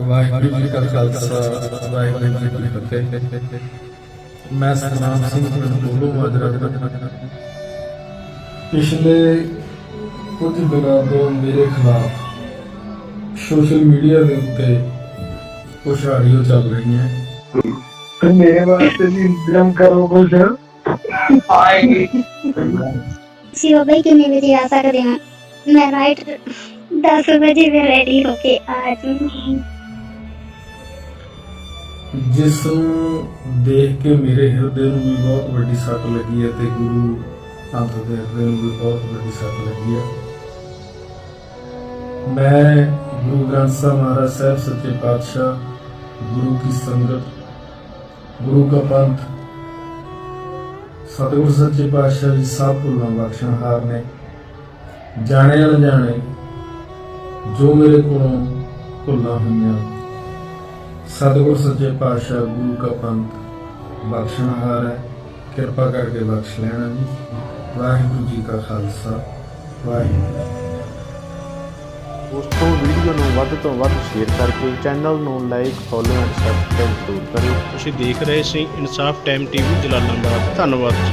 ਵਾਹਿਗੁਰੂ ਜੀ ਕਾ ਖਾਲਸਾ ਵਾਹਿਗੁਰੂ ਜੀ ਕੀ ਫਤਿਹ ਮੈਂ ਸਤਨਾਮ ਸਿੰਘ ਪਿੰਡ ਬੋਲੋ ਮਾਜਰਾ ਪਿਛਲੇ ਕੁਝ ਦਿਨਾਂ ਤੋਂ ਮੇਰੇ ਖਿਲਾਫ ਸੋਸ਼ਲ ਮੀਡੀਆ ਦੇ ਉੱਤੇ ਕੁਝ ਆਡੀਓ ਚੱਲ ਰਹੀਆਂ ਫਿਰ ਮੇਰੇ ਵਾਸਤੇ ਵੀ ਇੰਤਜ਼ਾਮ ਕਰੋ ਕੁਝ शिव भाई कितने बजे आ सकते हैं मैं राइट दस बजे में रेडी होके आ जाऊंगी ਜਿਸ ਨੂੰ ਦੇਖ ਕੇ ਮੇਰੇ ਹਿਰਦੇ ਨੂੰ ਵੀ ਬਹੁਤ ਵੱਡੀ ਸੱਤ ਲੱਗੀ ਹੈ ਤੇ ਗੁਰੂ ਅੰਤ ਦੇ ਹਿਰਦੇ ਨੂੰ ਵੀ ਬਹੁਤ ਵੱਡੀ ਸੱਤ ਲੱਗੀ ਹੈ। ਮੈਂ ਗੁਰੂ ਗ੍ਰੰਥ ਸਾਹਿਬ ਮਹਾਰਾਜ ਸਾਹਿਬ, ਸੱਚੇ ਪਾਤਸ਼ਾਹ, ਗੁਰੂ ਕੀ ਸੰਗਤ, ਗੁਰੂ ਕਾ ਪੰਥ, ਸਤਿਗੁਰ ਸੱਚੇ ਪਾਤਸ਼ਾਹ ਜੀ ਸਭ ਭੁੱਲਾਂ ਬਖਸ਼ਣਹਾਰ ਨੇ। ਜਾਣੇ ਅਣਜਾਣੇ ਜੋ ਮੇਰੇ ਕੋਲੋਂ ਭੁੱਲਾਂ ਹੋਈਆਂ। ਸਤਿਗੁਰ ਸੱਚੇ ਪਾਤਸ਼ਾਹ ਗੁਰੂ ਕਾ ਪੰਥ ਬਖਸ਼ਣਹਾਰ ਹੈ ਕਿਰਪਾ ਕਰਕੇ ਬਖਸ਼ ਲੈਣਾ ਜੀ। ਵਾਹਿਗੁਰੂ ਜੀ ਕਾ ਖਾਲਸਾ ਵਾਹਿਗੁਰੂ ਉਸ ਤੋਂ ਵੀਡੀਓ ਨੂੰ ਵੱਧ ਤੋਂ ਵੱਧ ਸ਼ੇਅਰ ਕਰਕੇ ਚੈਨਲ ਨੂੰ ਲਾਈਕ ਫੋਲੋ ਐਂਡ ਸਬਸਕ੍ਰਾਈਬ ਜ਼ਰੂਰ ਕਰਿਓ। ਤੁਸੀਂ ਦੇਖ ਰਹੇ ਸੀ ਇਨਸਾਫ ਟਾਈਮ ਟੀਵੀ ਜਲਾਲਾਬਾਦ। ਧੰਨਵਾਦ ਜੀ।